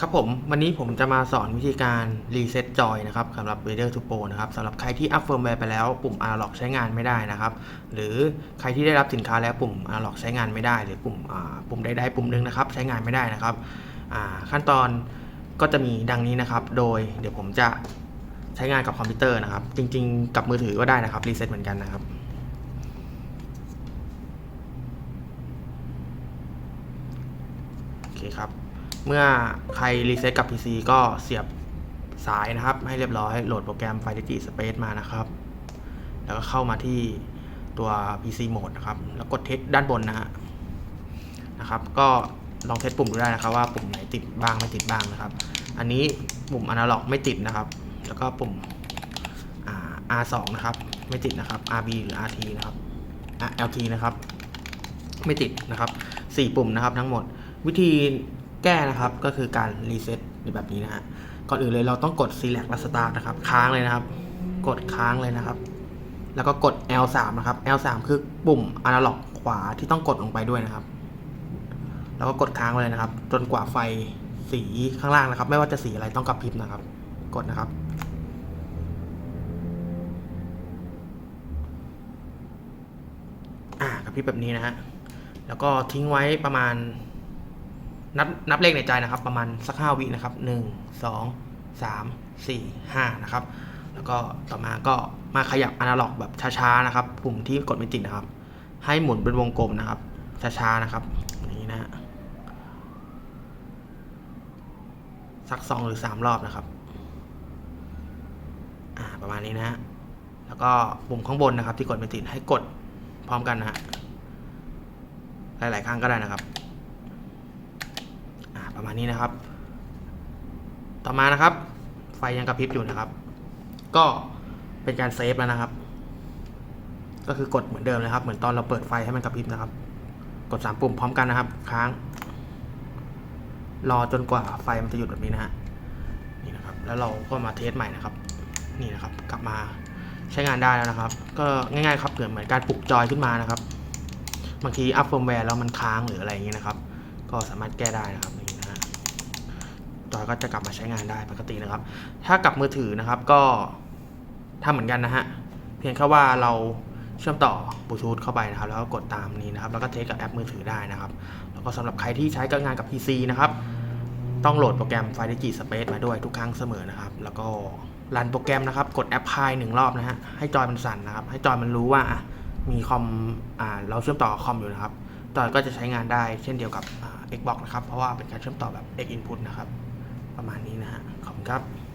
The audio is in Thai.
ครับผมวันนี้ผมจะมาสอนวิธีการรีเซ็ตจอยนะครับสำหรับ Vader to Pro นะครับสำหรับใครที่อัพเฟิร์มแวร์ไปแล้วปุ่ม Analog ใช้งานไม่ได้นะครับ หรือใครที่ได้รับสินค้าแล้วปุ่ม Analog ใช้งานไม่ได้ หรือปุ่มปุ่มใดๆปุ่มหนึ่งนะครับ ใช้งานไม่ได้นะครับขั้นตอนก็จะมีดังนี้นะครับ โดยเดี๋ยวผมจะใช้งานกับคอมพิวเตอร์นะครับ จริง ๆ กับมือถือก็ได้นะครับรีเซ็ตเหมือนกันนะครับโอเคครับ เมื่อใครรีเซ็ตกับ PC ก็เสียบสายนะครับ ให้เรียบร้อยโหลดโปรแกรม f i d e g i Space มานะครับ แล้วก็เข้ามาที่ตัว PC Mode นะครับ แล้วกดเทสด้านบนนะฮะนะครับ ก็ลองเทสปุ่มดูได้นะครับ ว่าปุ่มไหนติดบ้างไม่ติดบ้างนะครับ อันนี้ปุ่ม Analog ไม่ติดนะครับ แล้วก็ปุ่ม R2 นะครับ ไม่ติดนะครับ RB หรือ RT นะครับ LT นะครับ ไม่ติดนะครับ 4 ปุ่มนะครับทั้งหมดวิธี แก้นะครับ ก็คือการรีเซ็ตแบบนี้นะฮะก่อนอื่นเลยเราต้องกด select และ start นะครับ ค้างเลยนะครับ กดค้างเลยนะครับ แล้วก็กด L3 นะครับ L3 คือปุ่ม analog ขวาที่ต้องกดลงไปด้วยนะครับ แล้วก็กดค้างเลยนะครับ จนกว่าไฟสีข้างล่างนะครับ ไม่ว่าจะสีอะไรต้องกระพริบนะครับ กดนะครับอ่ากระพริบแบบนี้นะฮะแล้วก็ทิ้งไว้ประมาณ นับนับเลขในใจนะครับ ประมาณสักห้าวินะครับหนึ่งสองสามสี่ห้านะครับ แล้วก็ต่อมาก็มาขยับอนาล็อกแบบช้าๆนะครับ ปุ่มที่กดไม่ติดนะครับ ให้หมุนเป็นวงกลมนะครับ ช้าๆนะครับอย่างนี้นะ สักสองหรือสามรอบนะครับอ่าประมาณนี้นะฮะแล้วก็ปุ่มข้างบนนะครับ ที่กดไม่ติดให้กดพร้อมกันนะฮะหลายๆครั้งก็ได้นะครับ ประมาณนี้นะครับ ต่อมานะครับ ไฟยังกระพริบอยู่นะครับ ก็เป็นการเซฟแล้วนะครับ ก็คือกดเหมือนเดิมนะครับ เหมือนตอนเราเปิดไฟให้มันกระพริบนะครับ กดสามปุ่มพร้อมกันนะครับ ค้าง รอจนกว่าไฟมันจะหยุดแบบนี้นะฮะนี่นะครับ แล้วเราก็มาเทสใหม่นะครับ นี่นะครับ กลับมาใช้งานได้แล้วนะครับ ก็ง่ายๆครับเหมือนเหมือนการปลุกจอยขึ้นมานะครับบางทีอัพเฟิร์มแวร์แล้วมันค้างหรืออะไรอย่างเงี้ยนะครับ ก็สามารถแก้ได้นะครับ อย่างนี้นะฮะจอยก็จะกลับมาใช้งานได้ปกตินะครับ ถ้ากับมือถือนะครับก็ทำเหมือนกันนะฮะเพียงแค่ว่าเราเชื่อมต่อบลูทูธเข้าไปนะครับ แล้วก็กดตามนี้นะครับ แล้วก็เทสกับแอปมือถือได้นะครับ แล้วก็สำหรับใครที่ใช้กับงานกับ PC นะครับ ต้องโหลดโปรแกรม f i d e g i Space มาด้วยทุกครั้งเสมอนะครับ แล้วก็รันโปรแกรมนะครับ กดแอปพลายหนึ่งรอบนะฮะ ให้จอยมันสั่นนะครับ ให้จอยมันรู้ว่ามีคอมอ่าเราเชื่อมต่อคอมอยู่นะครับจอยก็จะใช้งานได้เช่นเดียวกับอ่า Xbox นะครับ เพราะว่าเป็นการเชื่อมต่อแบบ X input นะครับ ประมาณนี้นะฮะขอบคุณครับ